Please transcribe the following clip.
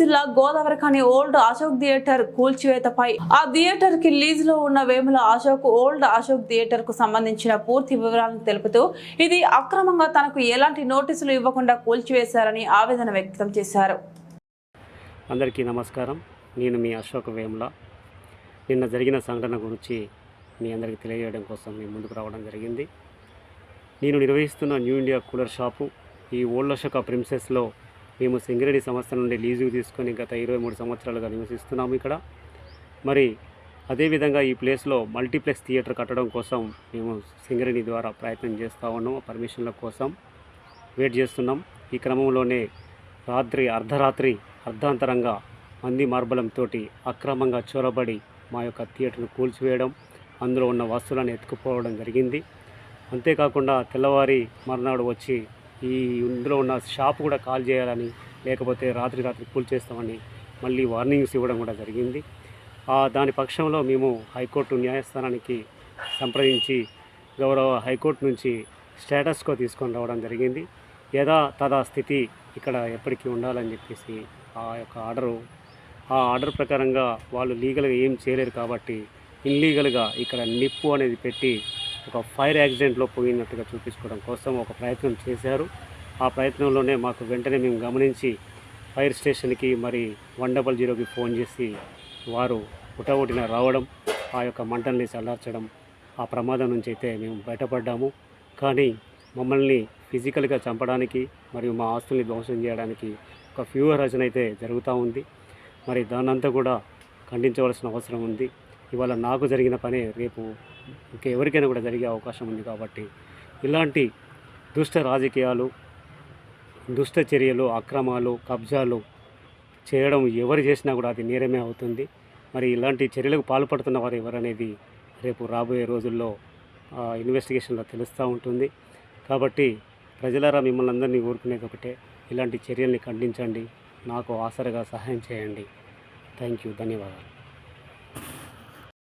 జిల్లా Godavarikhani old Ashok theatre కూల్చివేతపై ఆ థియేటర్కి లీజ్లో ఉన్న వేముల అశోక్ ఓల్డ్ అశోక్ థియేటర్కు సంబంధించిన పూర్తి వివరాలను తెలుపుతూ ఇది అక్రమంగా తనకు ఎలాంటి నోటీసులు ఇవ్వకుండా కూల్చివేశారని ఆవేదన వ్యక్తం చేశారు. అందరికీ నమస్కారం. నేను మీ అశోక్ వేముల. నిన్న జరిగిన సంఘటన గురించి మీ అందరికీ తెలియజేయడం కోసం మీ ముందుకు రావడం జరిగింది. నేను నిర్వహిస్తున్న న్యూ ఇండియా కూలర్ షాపు ఈ ఓల్డ్ అశోక ప్రిన్సెస్లో మేము సింగరేణి సంస్థ నుండి లీజుకు తీసుకొని గత ఇరవై మూడు సంవత్సరాలుగా నివసిస్తున్నాము ఇక్కడ. మరి అదేవిధంగా ఈ ప్లేస్లో మల్టీప్లెక్స్ థియేటర్ కట్టడం కోసం మేము సింగరేణి ద్వారా ప్రయత్నం చేస్తూ ఉన్నాం పర్మిషన్ల కోసం వెయిట్ చేస్తున్నాం. ఈ క్రమంలోనే రాత్రి అర్ధరాత్రి అర్ధాంతరంగా మంది మార్బలంతోటి అక్రమంగా చొరబడి మా యొక్క థియేటర్ను కూల్చివేయడం అందులో ఉన్న వస్తువులను ఎత్తుకుపోవడం జరిగింది. అంతేకాకుండా తెల్లవారి మర్నాడు వచ్చి ఈ ఇందులో ఉన్న షాప్ కూడా కాల్ చేయాలని లేకపోతే రాత్రి రాత్రి కూల్చేస్తామని మళ్ళీ వార్నింగ్స్ ఇవ్వడం కూడా జరిగింది. దాని పక్షంలో మేము హైకోర్టు న్యాయస్థానానికి సంప్రదించి గౌరవ హైకోర్టు నుంచి స్టేటస్కో తీసుకొని రావడం జరిగింది. యథా తదా స్థితి ఇక్కడ ఎప్పటికీ ఉండాలని చెప్పేసి ఆ యొక్క ఆర్డరు ఆ ఆర్డర్ ప్రకారంగా వాళ్ళు లీగల్గా ఏం చేయలేరు కాబట్టి ఇన్లీగల్గా ఇక్కడ నిప్పు అనేది పెట్టి ఒక ఫైర్ యాక్సిడెంట్లో పోయినట్టుగా చూపించుకోవడం కోసం ఒక ప్రయత్నం చేశారు. ఆ ప్రయత్నంలోనే మాకు వెంటనే మేము గమనించి ఫైర్ స్టేషన్కి మరి వన్ డబల్ జీరోకి ఫోన్ చేసి వారు ఉటవుటిన రావడం ఆ యొక్క మంటల్ని చల్లార్చడం ఆ ప్రమాదం నుంచి అయితే మేము బయటపడ్డాము. కానీ మమ్మల్ని ఫిజికల్గా చంపడానికి మరియు మా ఆస్తుల్ని ధ్వంసం చేయడానికి ఒక ఫ్యూవర్ రచన అయితే జరుగుతూ ఉంది. మరి దాన్నంతా కూడా ఖండించవలసిన అవసరం ఉంది. ఇవాళ నాకు జరిగిన పనే రేపు ఇంకా ఎవరికైనా కూడా జరిగే అవకాశం ఉంది కాబట్టి ఇలాంటి దుష్ట రాజకీయాలు దుష్ట చర్యలు అక్రమాలు కబ్జాలు చేయడం ఎవరు చేసినా కూడా అది నేరమే అవుతుంది. మరి ఇలాంటి చర్యలకు పాల్పడుతున్న వారు ఎవరనేది రేపు రాబోయే రోజుల్లో ఇన్వెస్టిగేషన్లో తెలుస్తూ ఉంటుంది. కాబట్టి ప్రజలారా మిమ్మల్ని అందరినీ కోరుకునేది ఒకటే ఇలాంటి చర్యల్ని ఖండించండి. నాకు ఆసరగా సహాయం చేయండి. Thank you. ధన్యవాదాలు.